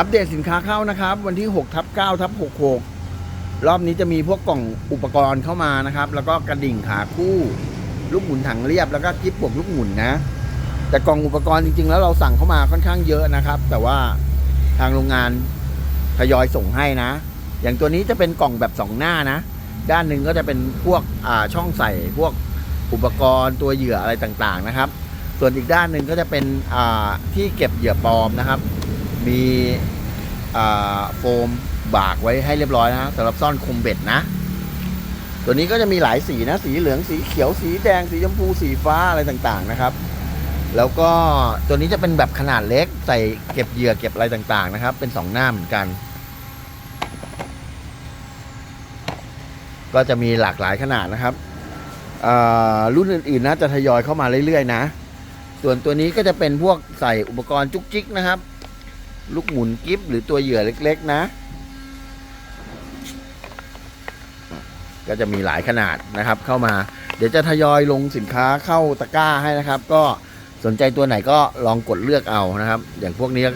อัปเดตสินค้าเข้านะครับ วันที่6ทับ9ทับ66 รอบนี้จะมีพวกกล่องอุปกรณ์เข้ามานะครับ แล้วก็กระดิ่งขาคู่ ลูกหมุนถังเรียบแล้วก็กิ๊บบวกลูกหมุนนะ แต่กล่องอุปกรณ์จริง ๆ แล้วเราสั่งเข้ามาค่อนข้างเยอะนะครับ แต่ว่าทางโรงงานทยอยส่งให้นะ อย่างตัวนี้จะเป็นกล่องแบบสองหน้านะ ด้านหนึ่งก็จะเป็นพวกช่องใส่พวกอุปกรณ์ตัวเหยื่ออะไรต่างๆนะครับ ส่วนอีกด้านหนึ่งก็จะเป็นที่เก็บเหยื่อปลอมนะครับ มีโฟมบากไว้ให้เรียบร้อยนะฮะสำหรับซ่อนคมเบ็ดนะ ตัวนี้ก็จะมีหลายสีนะ สีเหลืองสีเขียวสีแดงสีชมพูสีฟ้าอะไรต่างๆนะครับ แล้วก็ตัวนี้จะเป็นแบบขนาดเล็กใส่เก็บเหยื่อเก็บอะไรต่างๆนะครับ เป็นสองหน้าเหมือนกัน ก็จะมีหลากหลายขนาดนะครับรุ่นอื่นๆนะจะทยอยเข้ามาเรื่อยๆนะ ส่วนตัวนี้ก็จะเป็นพวกใส่อุปกรณ์จุกจิกนะครับ ลูกหมุนกิฟหรือตัวเหยื่อเล็ก ๆ นะ ก็จะมีหลายขนาดนะครับ เข้ามา เดี๋ยวจะทยอยลงสินค้าเข้าตะกร้าให้นะครับ ก็สนใจตัวไหนก็ลองกดเลือกเอานะครับ อย่างพวกนี้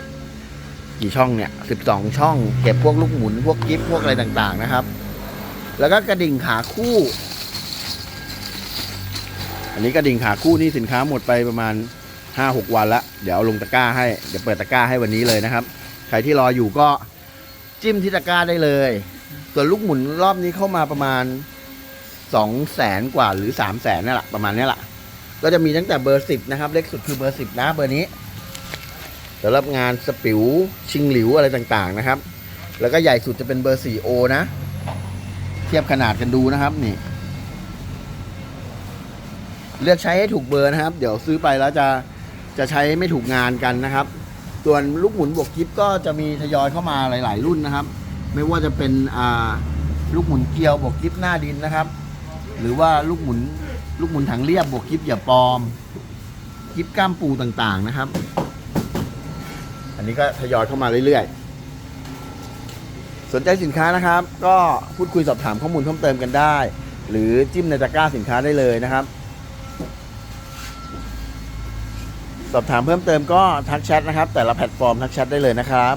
กี่ช่องเนี่ย12ช่อง เก็บพวกลูกหมุนพวกกิฟพวกอะไรต่างๆนะครับ แล้วก็กระดิ่งขาคู่ อันนี้กระดิ่งขาคู่นี่สินค้าหมดไปประมาณ 5-6วันละเดี๋ยวเอาลงตะกร้าให้เดี๋ยวเปิดตะกร้าให้วันนี้เลยนะครับ ใครที่รออยู่ก็จิ้มที่ตะกร้าได้เลย ส่วนลูกหมุนรอบนี้เข้ามาประมาณ2แสนกว่าหรือ3แสนนั่แหละประมาณนี้แหละก็จะมีตั้งแต่เบอร์10นะครับ เล็กสุดคือเบอร์10นะเบอร์นี้สำหรับงานสปิวชิงหลิวอะไรต่างๆนะครับ แล้วก็ใหญ่สุดจะเป็นเบอร์ 4O นะ เทียบขนาดกันดูนะครับนี่ เลือกใช้ให้ถูกเบอร์นะครับ เดี๋ยวซื้อไปแล้วจะ จะใช้ไม่ถูกงานกันนะครับ ส่วนลูกหมุนบวกกิฟก็จะมีทยอยเข้ามาหลาย ๆ รุ่นนะครับ ไม่ว่าจะเป็นลูกหมุนเกลียวบวกกิฟหน้าดินนะครับ หรือว่าลูกหมุนลูกหมุนถังเรียบบวกกิฟอย่าปลอมกิฟก้ามปูต่าง ๆ นะครับ อันนี้ก็ทยอยเข้ามาเรื่อย ๆ สนใจสินค้านะครับ ก็พูดคุยสอบถามข้อมูลเพิ่มเติมกันได้ หรือจิ้มในตะกร้าสินค้าได้เลยนะครับ สอบถามเพิ่มเติมก็ทักแชทนะครับ แต่ละแพลตฟอร์มทักแชทได้เลยนะครับ